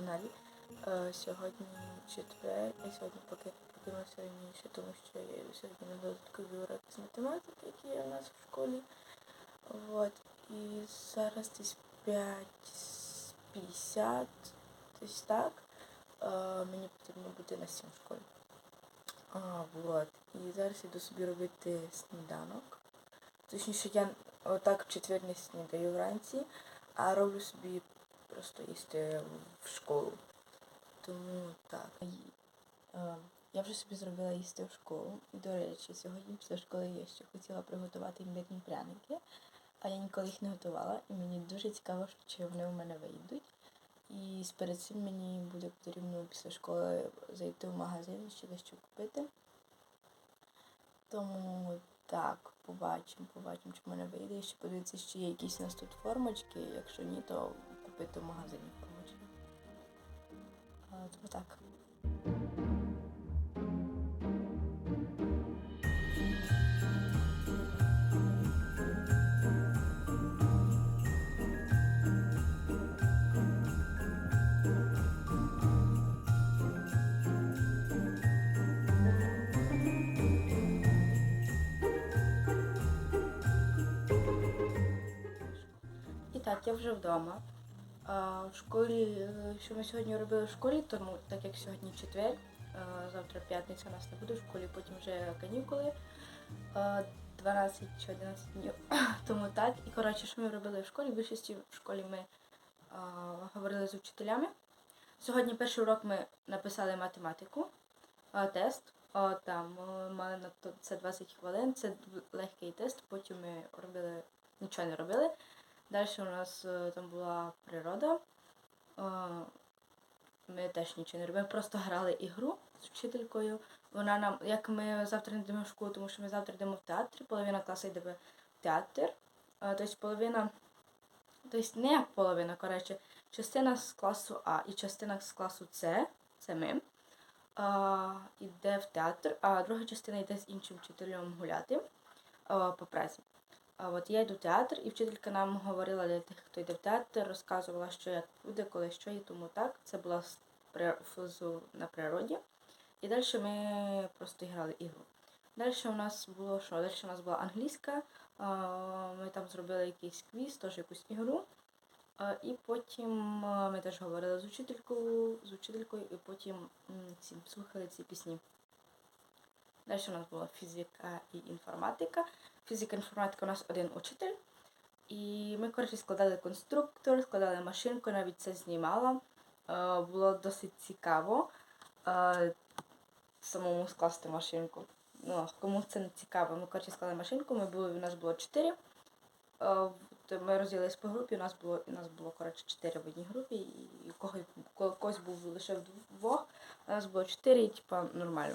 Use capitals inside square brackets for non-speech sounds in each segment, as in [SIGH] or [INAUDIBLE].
каналі. Е, Сьогодні четвер, я сьогодні поки подивилася раніше, тому що я сьогодні на додаткові уроки з математики, які є у нас в школі. От. І зараз десь 5.50, десь так. Е, Мені потрібно бути на 7 в школі. А, вот. І зараз іду собі робити сніданок. Точніше, я отак в четвер не снідаю вранці, а роблю собі просто їсти в школу. Тому так. Е, я вже собі зробила їсти в школу. І, до речі, сьогодні після школи я ще хотіла приготувати імбирні пряники, а я ніколи їх не готувала, і мені дуже цікаво, чи вони у мене вийдуть. І перед цим мені буде потрібно після школи зайти в магазин ще дещо купити. Тому так, побачимо, побачимо, чи в мене вийде. Ще подивитися, чи є якісь у нас тут формочки. Якщо ні, то купити в магазині. А, Тому так. Так, я вже вдома. В школі, е, що ми сьогодні робили в школі, тому так як сьогодні четвер, завтра п'ятниця у нас не буде в школі, потім вже канікули. е, 12 чи 11 днів. [COUGHS] Тому так. І коротше, що ми робили в школі? В більшості в школі ми говорили з вчителями. Сьогодні перший урок ми написали математику, тест. А, там е, мали на то це 20 хвилин, це легкий тест, потім ми робили, нічого не робили. Далі у нас е, там була природа. Е, Ми теж нічого не робили, просто грали ігру з вчителькою. Вона нам, як ми завтра не йдемо в школу, тому що ми завтра йдемо в театр, половина класу йде в театр. Е, Тобто половина, тобто не половина, коротше, частина з класу А і частина з класу С, це ми, йде в театр, а друга частина йде з іншим вчителем гуляти по пресі. От я йду в театр, і вчителька нам говорила для тих, хто йде в театр, розказувала, що як буде, коли що і тому так. Це була фузу на природі. І далі ми просто грали ігру. Далі у нас було що? Далі у нас була англійська. Ми там зробили якийсь квіз, теж якусь ігру. І потім ми теж говорили з учителькою, з учителькою, і потім ці, слухали ці пісні. Далі у нас була фізика і інформатика. Фізика інформатика у нас один учитель. І ми, коротше, складали конструктор, складали машинку, навіть це знімала. Е, Було досить цікаво е, самому скласти машинку. Ну, кому це не цікаво. Ми, коротше, склали машинку, ми були, у нас було чотири. Е, Ми розділились по групі, у нас було, у нас було коротше, чотири в одній групі, і когось, когось був лише вдвох, у нас було чотири, і типа нормально.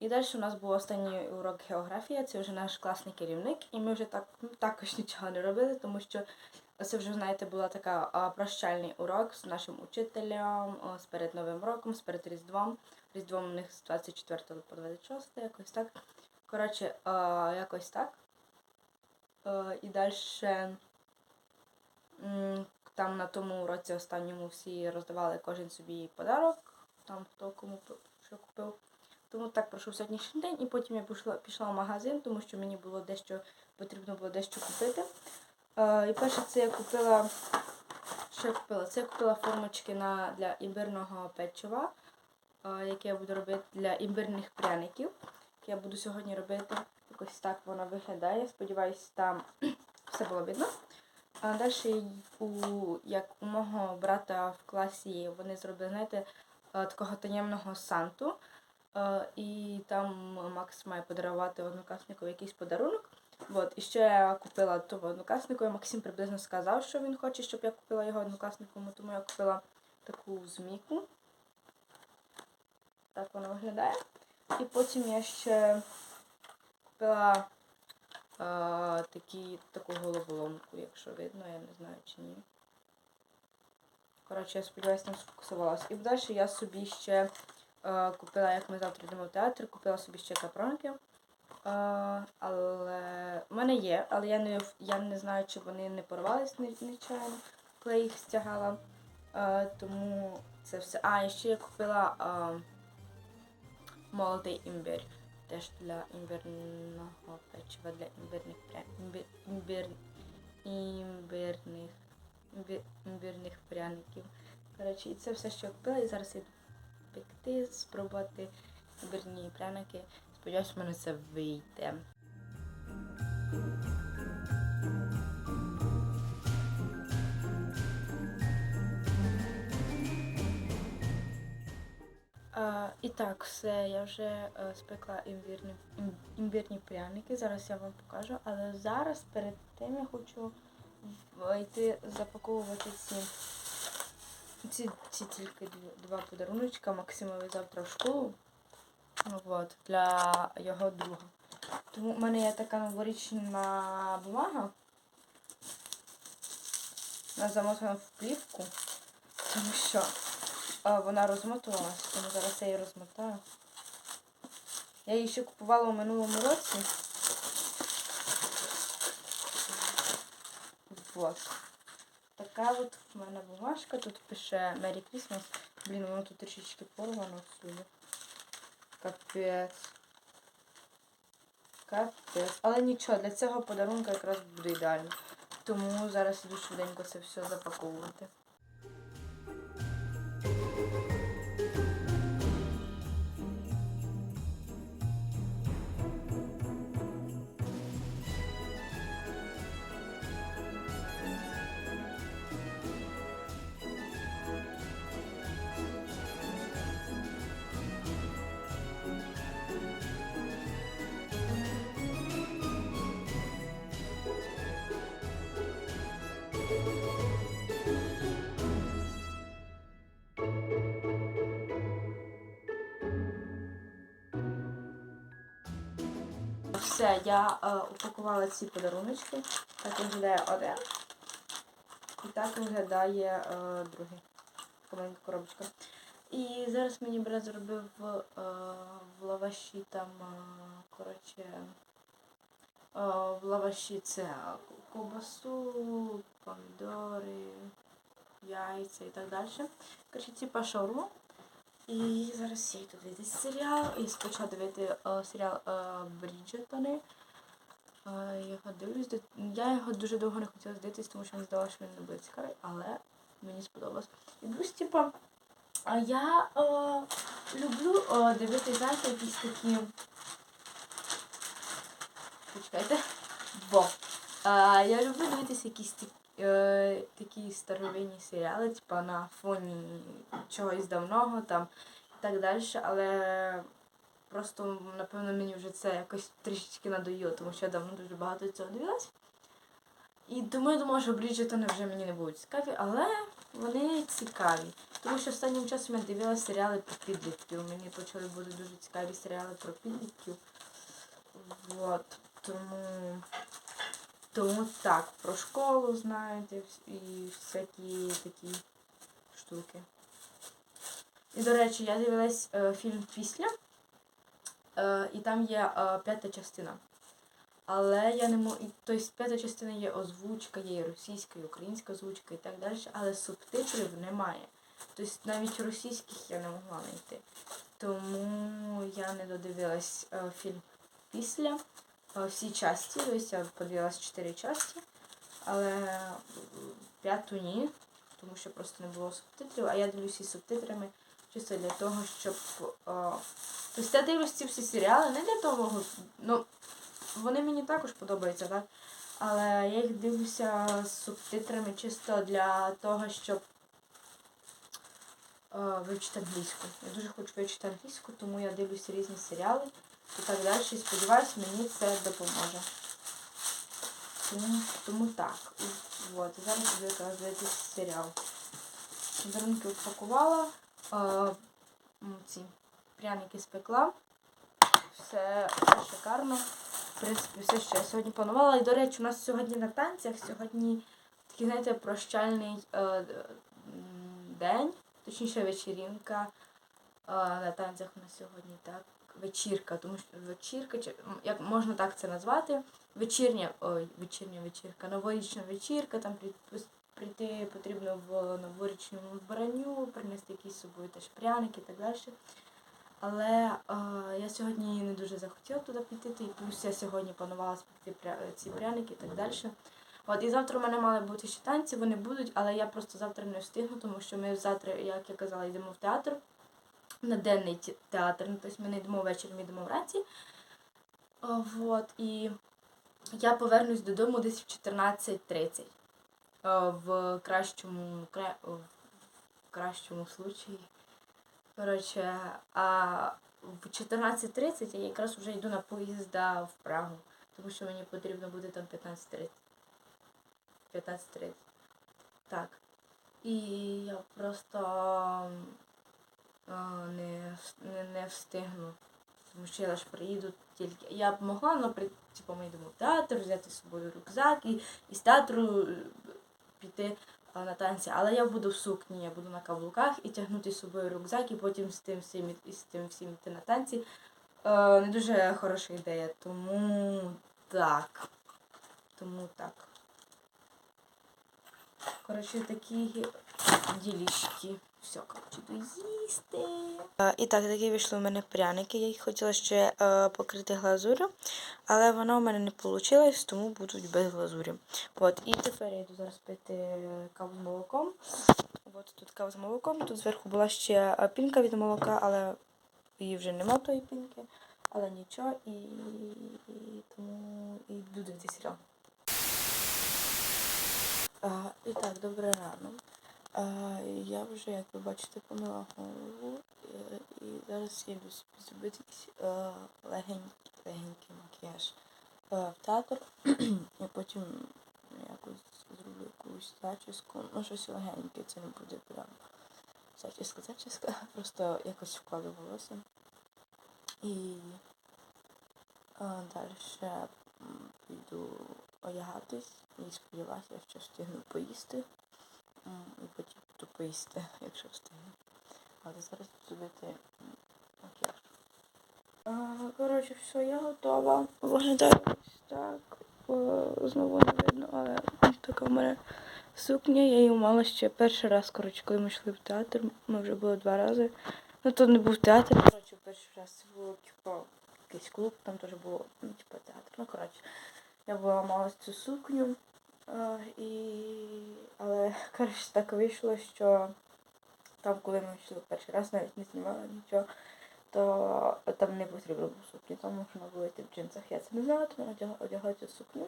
І далі у нас був останній урок географія, це вже наш класний керівник, і ми вже так ну, також нічого не робили, тому що це вже, знаєте, була така прощальний урок з нашим учителем з перед Новим роком, з перед Різдвом. Різдвом у них з 24 по 26, якось так. Коротше, якось так. Е, і далі там на тому уроці останньому всі роздавали кожен собі подарок, там хто кому що купив. Тому так пройшов сьогоднішній день, і потім я пішла, пішла в магазин, тому що мені було дещо потрібно було дещо купити. Е, і перше це я купила. Що я купила? Це я купила формочки на, для імбирного печива, е, яке я буду робити для імбирних пряників. Я буду сьогодні робити. Якось так воно виглядає. Сподіваюсь, там [CLEARS THROAT] все було видно. А далі, у, як у мого брата в класі, вони зробили, знаєте, е, такого таємного санту. І там Макс має подарувати однокласнику якийсь подарунок. От, і ще я купила того однокласнику, і Максим приблизно сказав, що він хоче, щоб я купила його однокласнику, тому я купила таку змійку. Так воно виглядає. І потім я ще купила е, такі, таку головоломку, якщо видно, я не знаю чи ні. Коротше, я сподіваюся, не сфокусувалася. І далі я собі ще купила, як ми завтра йдемо в театр, купила собі ще капронки. Е, але в мене є, але я не, я не знаю, чи вони не порвались не- нечайно, коли їх стягала. Е, тому це все. А, і ще я купила е, молотий імбир. Теж для імбирного печива, для імбирних імбир... імбир... імбирних пряників. Коротше, і це все, що я купила, і зараз я пекти, спробувати імбирні пряники. Сподіваюсь, в мене це вийде. А, і так, все, я вже е, спекла імбірні, ім- імбірні пряники. Зараз я вам покажу. Але зараз перед тим я хочу йти запаковувати ці, ці, ці тільки два подаруночка Максимові завтра в школу. Ну, от, для його друга. Тому в мене є така новорічна бумага. Вона замотана в плівку, тому що а, вона розмотувалася, тому зараз я її розмотаю. Я її ще купувала у минулому році. Вот. Така от в мене бумажка. Тут пише Merry Christmas. Блін, воно тут трішечки порвано всюди. Капець. Капець. Але нічого, для цього подарунка якраз буде ідеально. Тому зараз іду швиденько це все запаковувати. Все, я е, упакувала ці подаруночки. Так виглядає один. І так виглядає е, другий. Маленька коробочка. І зараз мені брат зробив е, в лаваші там, е, коротше, е, в лаваші це ковбасу, помідори, яйця і так далі. Коротше, типа шаурму. І зараз я йду дивитися серіал. І почала дивити е, серіал е, Бріджетони. Е, я його дивлюсь. Я його дуже довго не хотіла дивитись, тому що мені здалося, що він не буде цікавий, але мені сподобалось. І дивлюсь, типа, я е, люблю е, дивитися, знаєте, якісь такі. Почекайте. Бо. Я люблю дивитися якісь такі. Е, такі старовинні серіали, типа на фоні чогось давного там і так далі, але просто, напевно, мені вже це якось трішечки надоїло, тому що я давно дуже багато цього дивилась. І тому я думала, що Бріджетони вже мені не будуть цікаві, але вони цікаві. Тому що останнім часом я дивилася серіали про підлітків. Мені почали бути дуже цікаві серіали про підлітків. Вот. Тому. Тому так, про школу знаєте і всякі такі штуки. І, до речі, я дивилась е, фільм після, е, і там є е, п'ята частина. Але я не можу. Тобто п'ята частина є озвучка, є російська, і українська озвучка і так далі, але субтитрів немає. Тобто навіть російських я не могла знайти. Тому я не додивилась е, фільм після всі часті, тобто я подивилась чотири часті, але п'яту ні, тому що просто не було субтитрів, а я дивлюся із субтитрами чисто для того, щоб. е, Тобто я дивлюсь ці всі серіали не для того, ну, вони мені також подобаються, так? Але я їх дивлюся з субтитрами чисто для того, щоб е, вивчити англійську. Я дуже хочу вивчити англійську, тому я дивлюся різні серіали і так далі. І сподіваюся, мені це допоможе. Тому, тому так. От, зараз буду якраз дивитися серіал. Подарунки упакувала, е, ці пряники спекла. Все, все шикарно. В принципі, все, що я сьогодні планувала. І, до речі, у нас сьогодні на танцях, сьогодні такий, знаєте, прощальний е, день, точніше вечірінка. На танцях у нас сьогодні так. Вечірка, тому що вечірка, як можна так це назвати. Вечірня, ой, вечірня вечірка, новорічна вечірка, там прийти потрібно в новорічному вбранню, принести якісь собою теж пряники і так далі. Але е, я сьогодні не дуже захотіла туди піти, і плюс я сьогодні планувала спекти ці пряники і так далі. От і завтра у мене мали бути ще танці, вони будуть, але я просто завтра не встигну, тому що ми завтра, як я казала, йдемо в театр на денний театр. Ну, тобто ми не йдемо ввечері, ми йдемо вранці. А, Вот, і я повернусь додому десь в 14.30. В кращому, в кращому случаї. Коротше, а в 14.30 я якраз вже йду на поїзда в Прагу, тому що мені потрібно буде там 15.30. 15.30. Так. І я просто а, не, не, не встигну. Тому що я лише приїду тільки. Я б могла, наприклад, типу, ми йдемо в театр, взяти з собою рюкзак і, і з театру е, піти а, на танці, але я буду в сукні, я буду на каблуках і тягнути з собою рюкзак, і потім з тим всім, з тим всім йти на танці. Е, не дуже хороша ідея, тому так. Тому так. Коротше, такі ділішки. Все, коротше, йду їсти. І так, такі вийшли у мене пряники. Я їх хотіла ще е, покрити глазурю, але вона у мене не вийшла, тому будуть без глазурі. От, і тепер я йду зараз пити каву з молоком. От тут кава з молоком. Тут зверху була ще е, пінка від молока, але її вже нема тої пінки. Але нічого, і, і тому і йду дивитися серіал. А, і так, добре рано. А, я вже, як ви бачите, помила голову. е, І зараз я йду собі зробити е, легенький, легенький макіяж е, в театр. [CLEARS THROAT] І потім якось зроблю якусь зачіску. Ну, щось легеньке, це не буде прям зачіска, зачіска. Просто якось вкладу волосся. І а, далі піду одягатись і сподіваюся, що встигну поїсти. І потім буду поїсти, [LAUGHS] якщо встигну. Але зараз буду робити макіяж. Коротше, все, я готова. Виглядаю ось так. Знову не видно, але ось така в сукня. Я її мала ще перший раз, коротше, коли ми йшли в театр. Ми вже були два рази. Ну, то не був театр. Коротше, перший раз це було, типу, якийсь клуб, там теж було, ну, типу, театр. Ну, коротше, я була мала цю сукню. І... Але, [LAUGHS] коротше, так вийшло, що там, коли ми йшли перший раз, навіть не знімала нічого, то там не потрібно було сукні, там можна було йти в джинсах. Я це не знала, тому одягла цю сукню.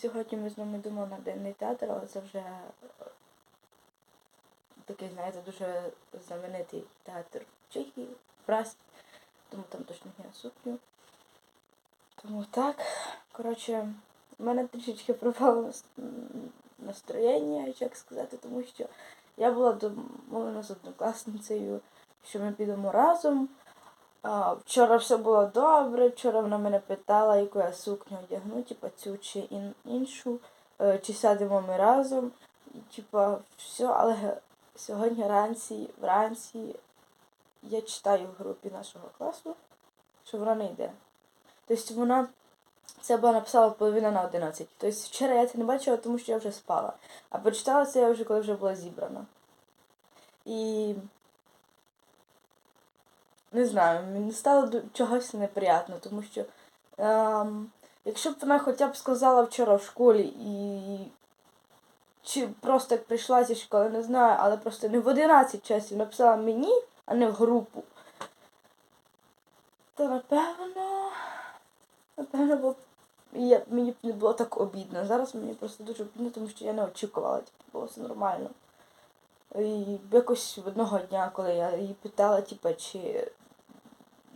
Сьогодні ми з ними йдемо на денний театр, але це вже е, такий, знаєте, дуже знаменитий театр в Чехії, в Прасі, тому там точно є сукню. Тому так. Коротше, в мене трішечки пропало настроєння, як сказати, тому що я була домовлена з однокласницею, що ми підемо разом. Вчора все було добре, вчора вона мене питала, яку я сукню одягну, типа цю чи ін- іншу, е, чи сядемо ми разом. І, типа, все, але сьогодні вранці, вранці я читаю в групі нашого класу, що вона не йде. Тобто вона це була написала половина на 11. Тобто вчора я це не бачила, тому що я вже спала. А прочитала це я вже коли вже була зібрана. І не знаю, мені стало чогось неприємно, тому що ем, якщо б вона хоча б сказала вчора в школі і чи просто як прийшла зі школи, не знаю, але просто не в 11 часів написала мені, а не в групу, то напевно, напевно, бо я, мені не було так обідно. Зараз мені просто дуже обідно, тому що я не очікувала, типу, було все нормально. І якось одного дня, коли я її питала, типу, чи.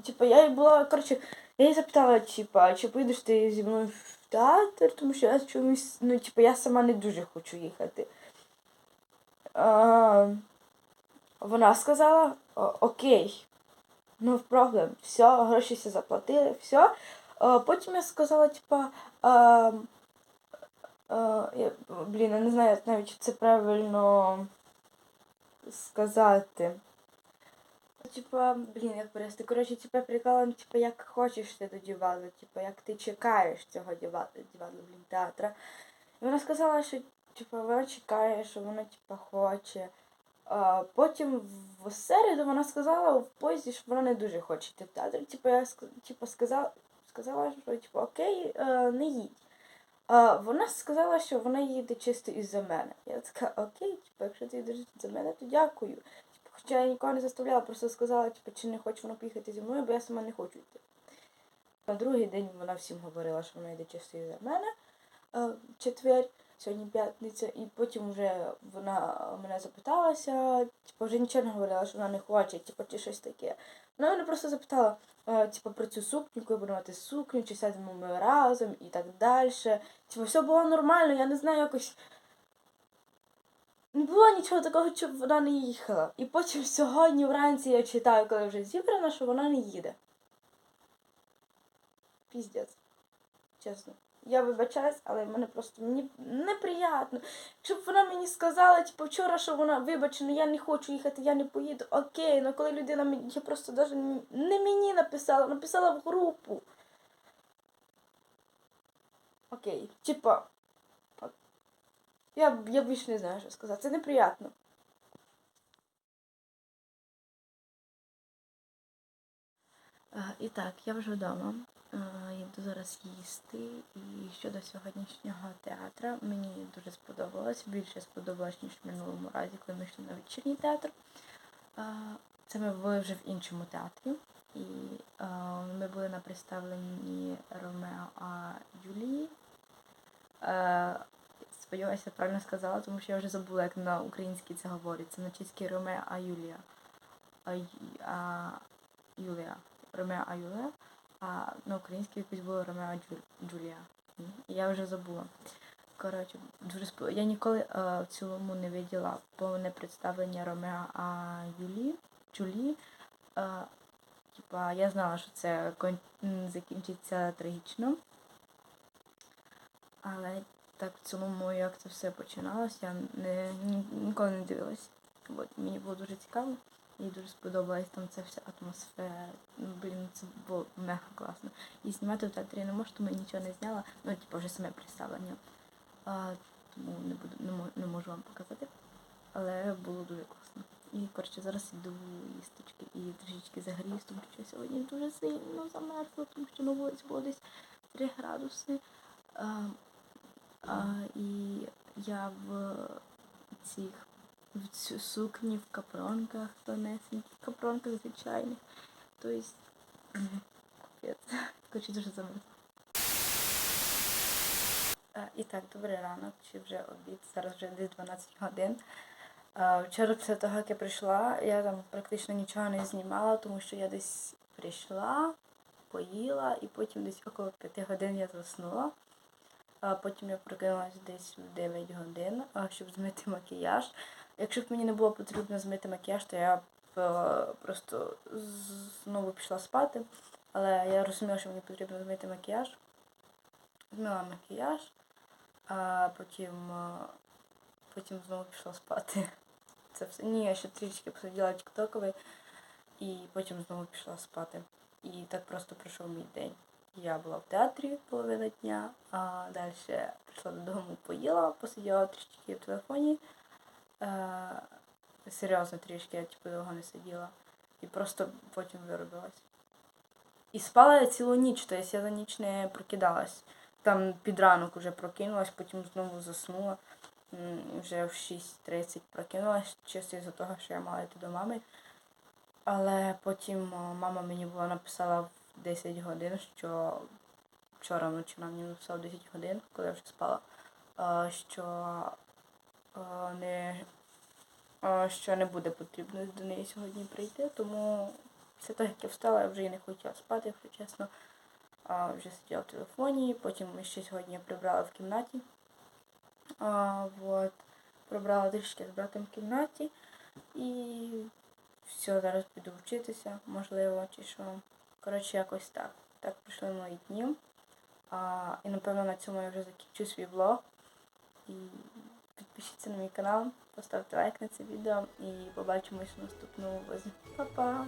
Типу, я їй була, коротше, я її запитала, типу, чи поїдеш ти зі мною в театр, тому що я чомусь, ну, типу, я сама не дуже хочу їхати. А, вона сказала, «О, окей, no problem, все, гроші всі заплатили, все. А, потім я сказала, типа, а, а, я, блін, я не знаю навіть, чи це правильно сказати. Типа, блін, як перести. Коротше, типа приколом, типа, як хочеш ти до діваду, типа, як ти чекаєш цього діваду, блін, театра. І вона сказала, що типу, вона чекає, що вона типу, хоче. А, потім в середу вона сказала в поїзді, що вона не дуже хоче йти в театр. Типу, я типу, сказала, сказала, що типу, окей, е, не їдь. Вона сказала, що вона їде чисто із-за мене. Я така, окей, типу, якщо ти їдеш за мене, то дякую. Типу, хоча я нікого не заставляла, просто сказала, типу, чи не хоче вона поїхати зі мною, бо я сама не хочу йти. На другий день вона всім говорила, що вона йде чисто із-за мене. Е, четвер, сьогодні п'ятниця, і потім вже вона мене запиталася, типу, вже нічого не говорила, що вона не хоче, типу, чи щось таке. Вона мене просто запитала, е, типу, про цю сукню, коли будемо мати сукню, чи сядемо ми разом і так далі. Типу, все було нормально, я не знаю, якось. Не було нічого такого, щоб вона не їхала. І потім сьогодні вранці я читаю, коли вже зібрана, що вона не їде. Піздець. Чесно. Я вибачаюсь, але мене просто мені неприємно. Щоб вона мені сказала, типу, вчора, що вона вибачена, я не хочу їхати, я не поїду. Окей, але коли людина мені я просто навіть не мені написала, написала в групу. Окей, типа. Я, я більше не знаю, що сказати. Це неприємно. І так, я вже вдома. Йду зараз їсти. І щодо сьогоднішнього театру, мені дуже сподобалось. Більше сподобалось, ніж в минулому разі, коли ми йшли на вечірній театр. Це ми були вже в іншому театрі. І ми були на представленні Ромео а Юлії. Сподіваюся, правильно сказала, тому що я вже забула, як на українській це говориться. На чеській Ромео а Юлія. А, а, Юлія. Ромео а А на українській якось було Ромео Джулія. Я вже забула. Коротше, спо... Я ніколи е, в цілому не виділа повне представлення Ромео а Юлії. Джулії. Е, типа, я знала, що це кон... закінчиться трагічно. Але так в цілому, як це все починалось, я не, ні- ніколи не дивилась. От, мені було дуже цікаво. Мені дуже сподобалась там ця вся атмосфера. Ну, блін, це було мега класно. І знімати в театрі не можу, тому я нічого не зняла. Ну, типу, вже саме представлення. А, тому не буду, не, мо- не можу вам показати. Але було дуже класно. І коротше, зараз іду їсточки і трішечки загріюсь, тому що сьогодні дуже сильно замерзла, тому що на вулиці було десь 3 градуси. А, а, і я в цих в сукні, в капронках, тонесеньких капронках звичайних. Тобто, капець. Коротше, дуже замерзла. Е, І так, добрий ранок, чи вже обід, зараз вже десь 12 годин. Е, Вчора після того, як я прийшла, я там практично нічого не знімала, тому що я десь прийшла, поїла, і потім десь около 5 годин я заснула. Потім я прокинулась десь в 9 годин, щоб змити макіяж. Якщо б мені не було потрібно змити макіяж, то я б е, просто знову пішла спати. Але я розуміла, що мені потрібно змити макіяж. Змила макіяж, а потім, е, потім знову пішла спати. [LAUGHS] Це все. Ні, я ще трішки посиділа тіктоковий і потім знову пішла спати. І так просто пройшов мій день. Я була в театрі половину дня, а далі прийшла додому, поїла, посиділа трішки в телефоні. Е, серйозно трішки, я типу довго не сиділа. І просто потім виробилась. І спала я цілу ніч, тобто я за ніч не прокидалась. Там під ранок вже прокинулась, потім знову заснула. Вже в 6.30 прокинулась, чисто із-за того, що я мала йти до мами. Але потім мама мені була написала в 10 годин, що вчора вночі вона мені написала в 10 годин, коли я вже спала, е, що не, що не буде потрібно до неї сьогодні прийти, тому це так, як я встала, я вже і не хотіла спати, якщо чесно. А, вже сиділа в телефоні, потім ще сьогодні прибрала в кімнаті. А, вот. Прибрала трішки з братом в кімнаті. І все, зараз піду вчитися, можливо, чи що. Коротше, якось так. Так пройшли мої дні. А, і напевно на цьому я вже закінчу свій влог. І підпишіться на мій канал, поставте лайк на це відео і побачимось в наступному влозі. Па-па!